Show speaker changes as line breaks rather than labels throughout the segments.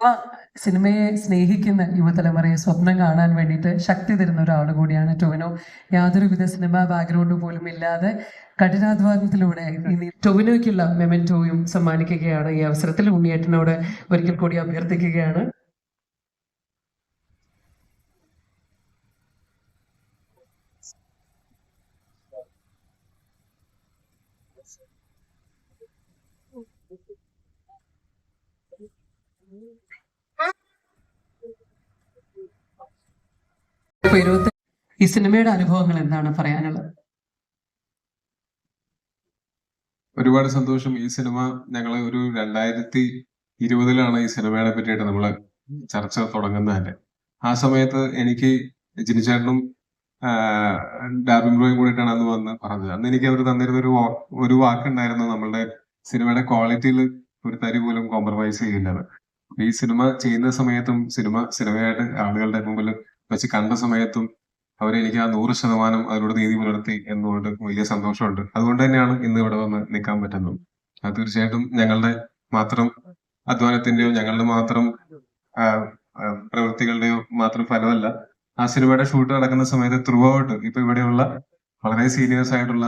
ആ സിനിമയെ സ്നേഹിക്കുന്ന യുവതലമുറയെ സ്വപ്നം കാണാൻ വേണ്ടിയിട്ട് ശക്തി തരുന്ന ഒരാൾ കൂടിയാണ് ടൊവിനോ. യാതൊരുവിധ സിനിമാ ബാക്ക്ഗ്രൗണ്ട് പോലും ഇല്ലാതെ കഠിനാധ്വാനത്തിലൂടെ ഇനി ടൊവിനോയ്ക്കുള്ള മെമെന്റോയും സമ്മാനിക്കുകയാണ്. ഈ അവസരത്തിൽ ഉണ്ണിയേട്ടനോട് ഒരിക്കൽ കൂടി അഭ്യർത്ഥിക്കുകയാണ്. Thank ഇരുപത്തി ഈ സിനിമയുടെ അനുഭവങ്ങൾ എന്താണ് പറയാനുള്ളത്?
ഒരുപാട് സന്തോഷം. ഈ സിനിമ ഞങ്ങൾ ഒരു രണ്ടായിരത്തി ഇരുപതിലാണ് ഈ സിനിമയെ പറ്റിയിട്ട് നമ്മൾ ചർച്ച തുടങ്ങുന്നത് ആ സമയത്ത് എനിക്ക് ജിനിച്ചേട്ടനും ഡാബിൻ ബ്രോയും കൂടിയിട്ടാണ് അന്ന് വന്ന് പറഞ്ഞത്. അന്ന് എനിക്ക് അവർ തന്നിരുന്ന ഒരു ഒരു വാക്കുണ്ടായിരുന്നു നമ്മളുടെ സിനിമയുടെ ക്വാളിറ്റിയിൽ ഒരു തരി പോലും കോംപ്രമൈസ് ചെയ്യില്ലെന്ന്. ഈ സിനിമ ചെയ്യുന്ന സമയത്തും സിനിമ സിനിമയായിട്ട് ആളുകളുടെ മുമ്പിൽ വെച്ച് കണ്ട സമയത്തും അവരെനിക്ക് ആ നൂറ് ശതമാനം അതിലൂടെ നീതി പുലർത്തി എന്നുകൊണ്ട് വലിയ സന്തോഷമുണ്ട്. അതുകൊണ്ട് തന്നെയാണ് ഇന്ന് ഇവിടെ വന്ന് നിൽക്കാൻ പറ്റുന്നത്. അത് തീർച്ചയായിട്ടും ഞങ്ങളുടെ മാത്രം അധ്വാനത്തിന്റെയോ ഞങ്ങളുടെ മാത്രം പ്രവൃത്തികളുടെയോ മാത്രം ഫലമല്ല. ആ സിനിമയുടെ ഷൂട്ട് നടക്കുന്ന സമയത്ത് ത്രൂ ഔട്ട് ഇപ്പൊ ഇവിടെയുള്ള വളരെ സീനിയേഴ്സ് ആയിട്ടുള്ള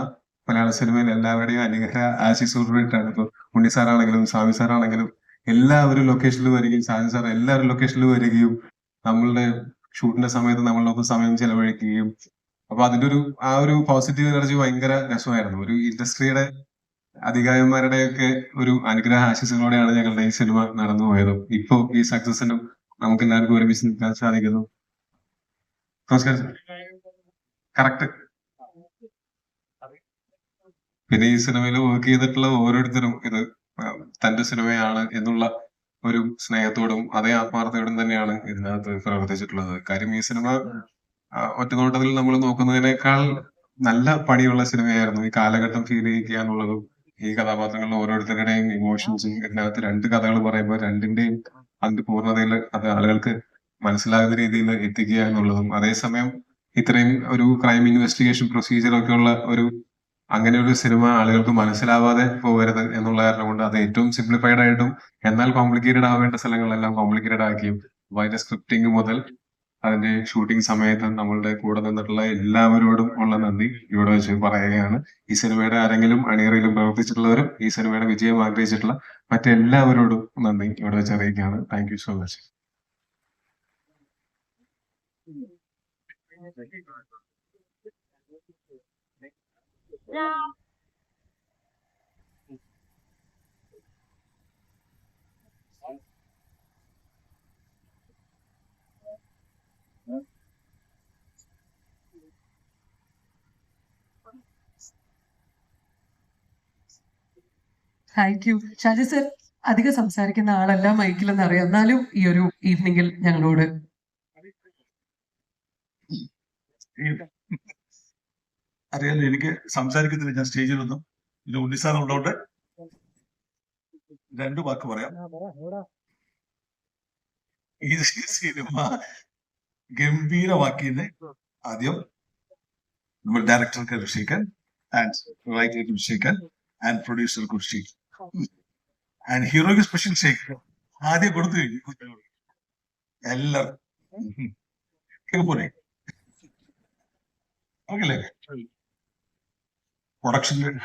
മലയാള സിനിമയിൽ എല്ലാവരുടെയും അനുഗ്രഹ ആശിസൂർട്ടാണ് ഇപ്പൊ ഉണ്ണി സാറാണെങ്കിലും സ്വാമി സാറാണെങ്കിലും എല്ലാവരും ലൊക്കേഷനിൽ വരികയും സാജൻ സാർ എല്ലാവരും ലൊക്കേഷനിൽ വരികയും നമ്മളുടെ ഷൂട്ടിന്റെ സമയത്ത് നമ്മളൊപ്പം സമയം ചെലവഴിക്കുകയും. അപ്പൊ അതിന്റെ ഒരു ആ ഒരു പോസിറ്റീവ് എനർജി ഭയങ്കര രസമായിരുന്നു. ഒരു ഇൻഡസ്ട്രിയുടെ അധികാരന്മാരുടെയൊക്കെ ഒരു അനുഗ്രഹ ആശിസുകളോടെയാണ് ഞങ്ങളുടെ ഈ സിനിമ നടന്നു പോയത്. ഇപ്പോ ഈ സക്സസിനും നമുക്ക് എല്ലാവർക്കും ഒരുമിച്ച് നിൽക്കാൻ സാധിക്കുന്നു. നമസ്കാരം കറക്റ്റ് പിന്നെ ഈ സിനിമയിൽ വർക്ക് ചെയ്തിട്ടുള്ള ഓരോരുത്തരും ഇത് തന്റെ സിനിമയാണ് എന്നുള്ള ഒരു സ്നേഹത്തോടും അതേ ആത്മാർത്ഥയോടും തന്നെയാണ് ഇതിനകത്ത് പ്രവർത്തിച്ചിട്ടുള്ളത്. കാര്യം ഈ സിനിമ ഒറ്റനോട്ടത്തിൽ നമ്മൾ നോക്കുന്നതിനേക്കാൾ നല്ല പണിയുള്ള സിനിമയായിരുന്നു. ഈ കാലഘട്ടം ഫീൽ ചെയ്യിക്കുക എന്നുള്ളതും ഈ കഥാപാത്രങ്ങളിൽ ഓരോരുത്തരുടെയും ഇമോഷൻസും ഇതിനകത്ത് രണ്ട് കഥകൾ പറയുമ്പോൾ രണ്ടിന്റെയും അതിന്റെ പൂർണതയിൽ അത് ആളുകൾക്ക് മനസ്സിലാകുന്ന രീതിയിൽ എത്തിക്കുക എന്നുള്ളതും അതേസമയം ഇത്രയും ഒരു ക്രൈം ഇൻവെസ്റ്റിഗേഷൻ പ്രൊസീജിയർ ഒക്കെ ഉള്ള ഒരു അങ്ങനെ ഒരു സിനിമ ആളുകൾക്ക് മനസ്സിലാവാതെ പോകരുത് എന്നുള്ള കാരണം അത് ഏറ്റവും സിംപ്ലിഫൈഡ് ആയിട്ടും എന്നാൽ കോംപ്ലിക്കേറ്റഡ് ആവേണ്ട സ്ഥലങ്ങളെല്ലാം കോംപ്ലിക്കേറ്റഡ് ആക്കിയും അതിന്റെ സ്ക്രിപ്റ്റിംഗ് മുതൽ അതിന്റെ ഷൂട്ടിംഗ് സമയത്ത് നമ്മളുടെ കൂടെ നിന്നിട്ടുള്ള എല്ലാവരോടും ഉള്ള നന്ദി ഇവിടെ വെച്ച് പറയുകയാണ്. ഈ സിനിമയുടെ ആരെങ്കിലും അണിയറയിലും പ്രവർത്തിച്ചിട്ടുള്ളവരും ഈ സിനിമയുടെ വിജയം ആഗ്രഹിച്ചിട്ടുള്ള മറ്റെല്ലാവരോടും നന്ദി ഇവിടെ വെച്ച് അറിയിക്കുകയാണ്. Thank you so much
thank you Shaji sir അധികം സംസാരിക്കുന്ന ആളല്ല മൈക്കിലെന്ന് അറിയാം എന്നാലും ഈ ഒരു ഈവനിങ്ങിൽ ഞങ്ങളോട്.
അറിയാലോ എനിക്ക് സംസാരിക്കുന്നില്ല ഞാൻ സ്റ്റേജിലൊന്നും ഇത് ഉണ്ണിസാർ ഉള്ളതുകൊണ്ട് രണ്ടു വാക്ക് പറയാം. ഈ സിനിമ ഗംഭീരമാക്കിയതിന് ആദ്യം നമ്മൾ ഡയറക്ടർക്ക് അഭിഷേകൻ ആൻഡ് റൈറ്റർക്ക് അഭിഷേകൻ ആൻഡ് പ്രൊഡ്യൂസർക്ക് കുർഷി ആൻഡ് ഹീറോയ്ക്ക് സ്പെഷ്യൽ ഷേക്ക് ആദ്യം കൊടുത്തു കഴിഞ്ഞു എല്ലാവർക്കും പോലെ ഓക്കെ അല്ലേ പ്രൊഡക്ഷൻ